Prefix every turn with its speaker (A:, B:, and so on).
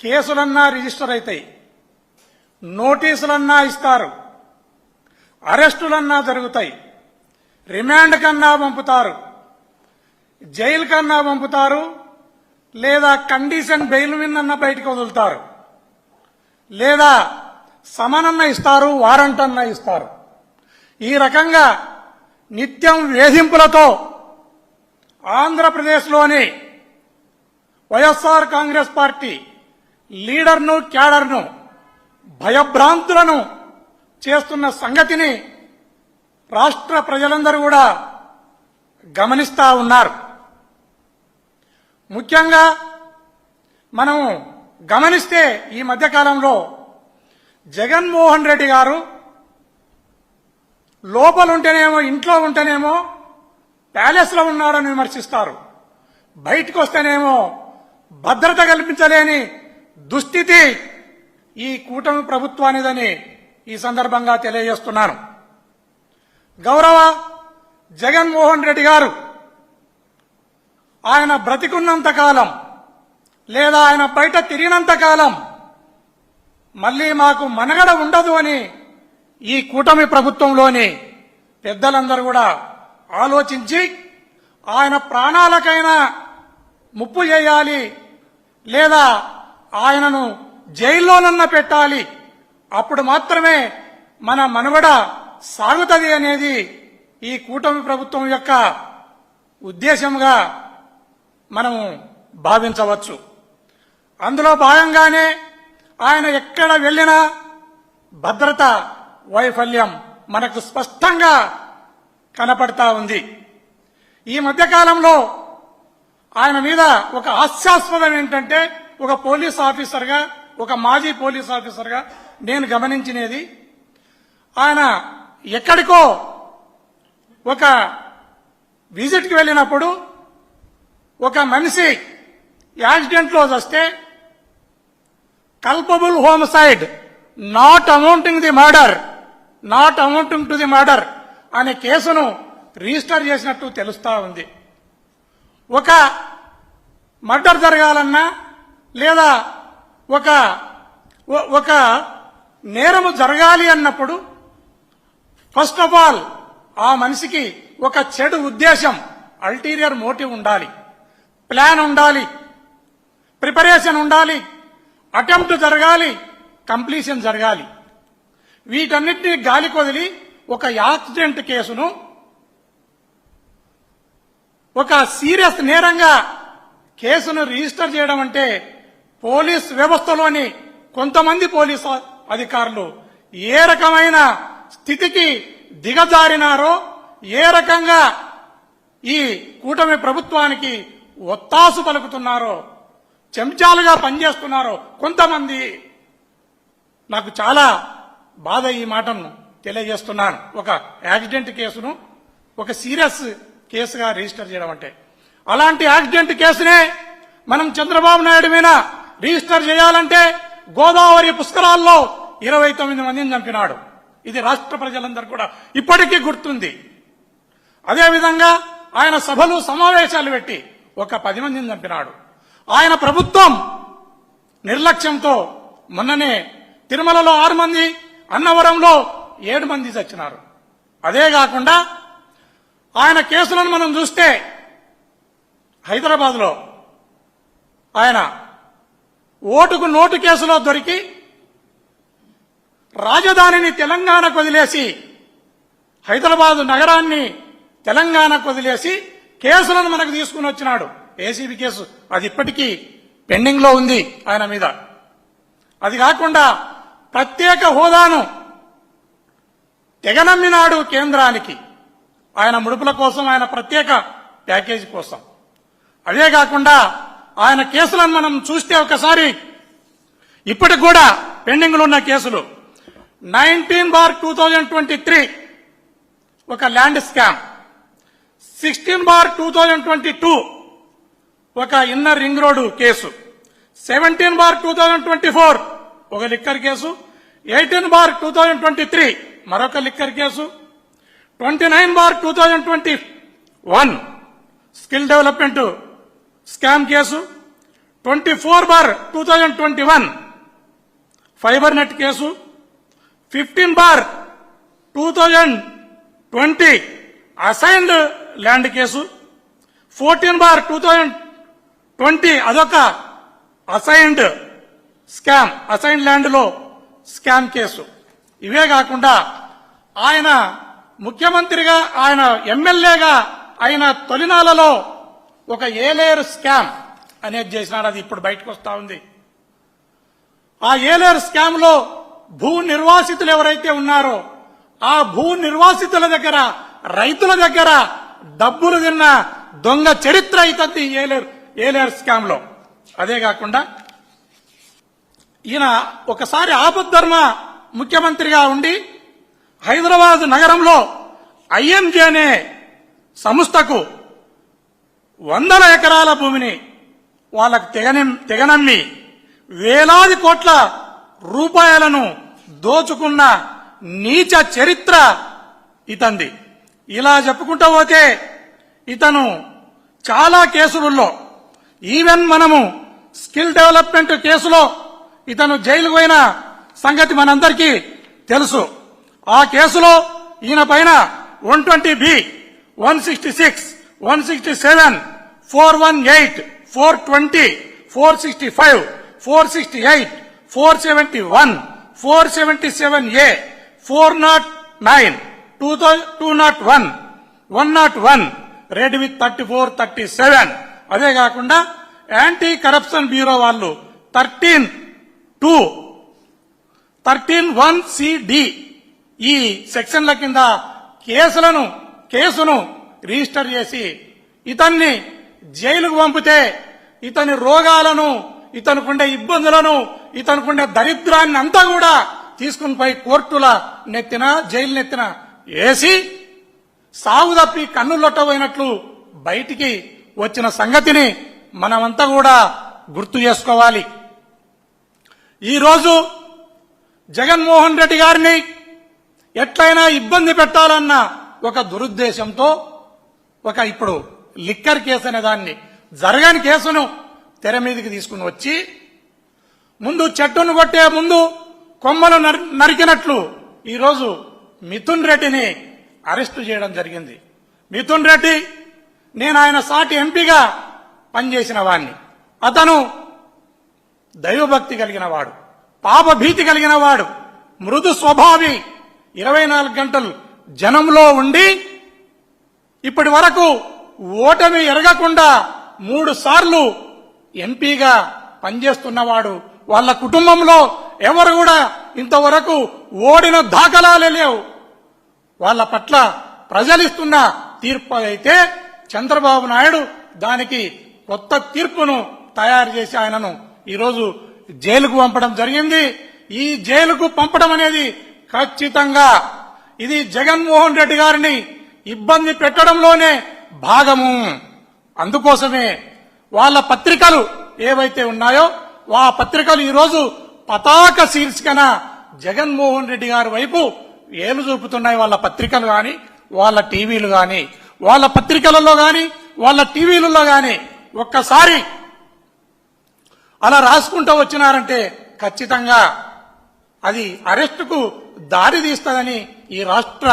A: కేసులన్నా register అవుతాయి నోటీసులన్నా ఇస్తారు. అరెస్టులన్నా జరుగుతాయి. రిమాండ్ కన్నా పంపుతారు. జైలు కన్నా పంపుతారు. లేదా కండిషన్ బెయిల్ విన్నన్నా బయటకు వదులుతారు. లేదా సమనన్న ఇస్తారు వారంట్ అన్న ఇస్తారు. ఈ రకంగా నిత్యం వేధింపులతో ఆంధ్రప్రదేశ్లోని వైఎస్ఆర్ కాంగ్రెస్ పార్టీ లీడర్ను క్యాడర్ను భయభ్రాంతులను చేస్తున్న సంగతిని రాష్ట్ర ప్రజలందరూ కూడా గమనిస్తా ఉన్నారు. ముఖ్యంగా మనం గమనిస్తే ఈ మధ్యకాలంలో జగన్మోహన్ రెడ్డి గారు లోపల ఉంటేనేమో ఇంట్లో ఉంటేనేమో ప్యాలెస్లో ఉన్నాడని విమర్శిస్తారు. బయటకు వస్తేనేమో భద్రత కల్పించలేని దుస్థితి ఈ కూటమి ప్రభుత్వానిదని ఈ సందర్భంగా తెలియజేస్తున్నాను. గౌరవ జగన్మోహన్ రెడ్డి గారు ఆయన బ్రతికున్నంత కాలం లేదా ఆయన బయట తిరిగినంత కాలం మళ్ళీ మాకు మనగడ ఉండదు అని ఈ కూటమి ప్రభుత్వంలోని పెద్దలందరూ కూడా ఆలోచించి ఆయన ప్రాణాలకైనా ముప్పు చేయాలి లేదా ఆయనను జైల్లోనన్న పెట్టాలి. అప్పుడు మాత్రమే మన మనవడ సాగుతుంది అనేది ఈ కూటమి ప్రభుత్వం యొక్క ఉద్దేశంగా మనము భావించవచ్చు. అందులో భాగంగానే ఆయన ఎక్కడ వెళ్ళినా భద్రత వైఫల్యం మనకు స్పష్టంగా కనపడతా ఉంది. ఈ మధ్యకాలంలో ఆయన మీద ఒక హాస్యాస్పదం ఏంటంటే ఒక పోలీస్ ఆఫీసర్గా ఒక మాజీ పోలీస్ ఆఫీసర్గా నేను గమనించినది ఆయన ఎక్కడికో ఒక విజిట్కి వెళ్ళినప్పుడు ఒక మనిషి యాక్సిడెంట్లో వస్తే culpable homicide not amounting the murder not amounting to the murder అనే కేసును రిజిస్టర్ చేసినట్టు తెలుస్తా ఉంది. ఒక మర్డర్ జరగాలన్నా లేదా ఒక ఒక నేరము జరగాలి అన్నప్పుడు ఫస్ట్ ఆఫ్ ఆల్ ఆ మనిషికి ఒక చెడు ఉద్దేశం అల్టీరియర్ మోటివ్ ఉండాలి. ప్లాన్ ఉండాలి. ప్రిపరేషన్ ఉండాలి. అటెంప్ట్ జరగాలి. కంప్లీషన్ జరగాలి. వీటన్నిటినీ గాలి కొదిలి ఒక యాక్సిడెంట్ కేసును ఒక సీరియస్ నేరంగా కేసును రిజిస్టర్ చేయడం అంటే పోలీస్ వ్యవస్థలోని కొంతమంది పోలీస్ అధికారులు ఏ రకమైన స్థితికి దిగజారినారో ఏ రకంగా ఈ కూటమి ప్రభుత్వానికి ఒత్తాసు పలుకుతున్నారో చెంచాలుగా పనిచేస్తున్నారో కొంతమంది నాకు చాలా బాధ ఈ మాటను తెలియజేస్తున్నాను. ఒక యాక్సిడెంట్ కేసును ఒక సీరియస్ కేసుగా రిజిస్టర్ చేయడం అంటే. అలాంటి యాక్సిడెంట్ కేసునే మనం చంద్రబాబు నాయుడు మీద రిజిస్టర్ చేయాలంటే గోదావరి పుష్కరాల్లో ఇరవై తొమ్మిది మందిని చంపినాడు. ఇది రాష్ట్ర ప్రజలందరూ కూడా ఇప్పటికీ గుర్తుంది. అదేవిధంగా ఆయన సభలు సమావేశాలు పెట్టి ఒక పది మందిని చంపినాడు. ఆయన ప్రభుత్వం నిర్లక్ష్యంతో మొన్ననే తిరుమలలో ఆరు మంది అన్నవరంలో ఏడు మంది చచ్చినారు. అదే కాకుండా ఆయన కేసులను మనం చూస్తే హైదరాబాద్లో ఆయన ఓటుకు నోటు కేసులో దొరికి రాజధానిని తెలంగాణకు వదిలేసి హైదరాబాదు నగరాన్ని తెలంగాణకు వదిలేసి కేసులను మనకు తీసుకుని వచ్చినాడు. ఏసీబీ కేసు అది ఇప్పటికీ పెండింగ్లో ఉంది ఆయన మీద. అది కాకుండా ప్రత్యేక హోదాను తెగనమ్మినాడు కేంద్రానికి. ఆయన ముడుపుల కోసం ఆయన ప్రత్యేక ప్యాకేజీ కోసం. అదే కాకుండా ఆయన కేసులను మనం చూస్తే ఒకసారి ఇప్పటికి కూడా పెండింగ్లో ఉన్న కేసులు. Nineteen bar two thousand twenty three ఒక land scam. Sixteen bar two thousand twenty two ఒక inner ring road case. Seventeen bar two thousand twenty four ఒక liquor case. Eighteen bar two thousand twenty three మరొక liquor case. Twenty nine bar two thousand twenty one skill development scam case twenty four bar two thousand twenty one fiber net case fifteen bar two thousand twenty assigned land case fourteen bar two thousand twenty అదొక assigned scam assigned ల్యాండ్లో scam case. ఇవే కాకుండా ఆయన ముఖ్యమంత్రిగా ఆయన ఎమ్మెల్యేగా ఆయన తొలినాలలో ఒక ఏలేరు స్కామ్ అనేది చేసినాడు. అది ఇప్పుడు బయటకు వస్తా ఉంది. ఆ ఏలేరు స్కామ్లో భూ నిర్వాసితులు ఎవరైతే ఉన్నారో ఆ భూ నిర్వాసితుల దగ్గర రైతుల దగ్గర డబ్బులు తిన్న దొంగ చరిత్ర అవుతుంది ఏలేరు ఏలేరు స్కామ్లో అదే కాకుండా ఈయన ఒకసారి ఆపద్ధర్మ ముఖ్యమంత్రిగా ఉండి హైదరాబాద్ నగరంలో ఐఎంజే అనే సంస్థకు వందల ఎకరాల భూమిని వాళ్ళకు తెగని తెగనమ్మి వేలాది కోట్ల రూపాయలను దోచుకున్న నీచ చరిత్ర ఇతంది. ఇలా చెప్పుకుంటూ పోతే ఇతను చాలా కేసులలో ఈవెన్ మనము స్కిల్ డెవలప్మెంట్ కేసులో ఇతను జైలుకు పోయిన సంగతి మనందరికీ తెలుసు. ఆ కేసులో ఈయన పైన one twenty B one sixty six one sixty seven four one eight four twenty four sixty five four sixty eight four seventy one four seventy seven A four nought nine two two nought one one nought one read with thirty four thirty seven అదే కాకుండా anti corruption bureau వాళ్ళు thirteen two thirteen one CD ఈ సెక్షన్ల కింద కేసులను కేసును register చేసి ఇతన్ని జైలుకు పంపితే ఇతని రోగాలను ఇతనుకుండే ఇబ్బందులను ఇతనుకుండే దరిద్రాన్ని అంతా కూడా తీసుకుని పోయి కోర్టుల నెత్తిన జైలు నెత్తిన వేసి సాగు తప్పి కన్నులొట్టబోయినట్లు బయటికి వచ్చిన సంగతిని మనమంతా కూడా గుర్తు చేసుకోవాలి. ఈరోజు జగన్మోహన్ రెడ్డి గారిని ఎట్లయినా ఇబ్బంది పెట్టాలన్న ఒక దురుద్దేశంతో ఒక ఇప్పుడు లిక్కర్ కేసు అనే దాన్ని జరగని కేసును తెర మీదకి తీసుకుని వచ్చి ముందు చెట్టును కొట్టే ముందు కొమ్మలు నరి- నరికినట్లు ఈరోజు మిథున్ రెడ్డిని అరెస్టు చేయడం జరిగింది. మిథున్ రెడ్డి నేను ఆయన సాటి ఎంపీగా పనిచేసిన వాణ్ణి. అతను దైవభక్తి కలిగిన వాడు పాపభీతి కలిగిన వాడు మృదు స్వభావి. ఇరవై నాలుగు గంటలు జనంలో ఉండి ఇప్పటి వరకు ఓటమి ఎరగకుండా మూడు సార్లు ఎంపీగా పనిచేస్తున్నవాడు వాళ్ళ కుటుంబంలో ఎవరు కూడా ఇంతవరకు ఓడిన దాఖలాలే లేవు. వాళ్ళ పట్ల ప్రజలిస్తున్న తీర్పు అయితే చంద్రబాబు నాయుడు దానికి కొత్త తీర్పును తయారు చేసి ఆయనను ఈరోజు జైలుకు పంపడం జరిగింది. ఈ జైలుకు పంపడం అనేది ఖచ్చితంగా ఇది జగన్మోహన్ రెడ్డి గారిని ఇబ్బంది పెట్టడంలోనే భాగము. అందుకోసమే వాళ్ళ పత్రికలు ఏవైతే ఉన్నాయో ఆ పత్రికలు ఈరోజు పతాక శీర్షికన జగన్మోహన్ రెడ్డి గారి వైపు ఏలు చూపుతున్నాయి వాళ్ళ పత్రికలు కానీ వాళ్ళ టీవీలు కానీ వాళ్ళ పత్రికలలో కానీ వాళ్ళ టీవీలలో కానీ ఒక్కసారి అలా రాసుకుంటూ వచ్చినారంటే ఖచ్చితంగా అది అరెస్టుకు దారి తీస్తుందని ఈ రాష్ట్ర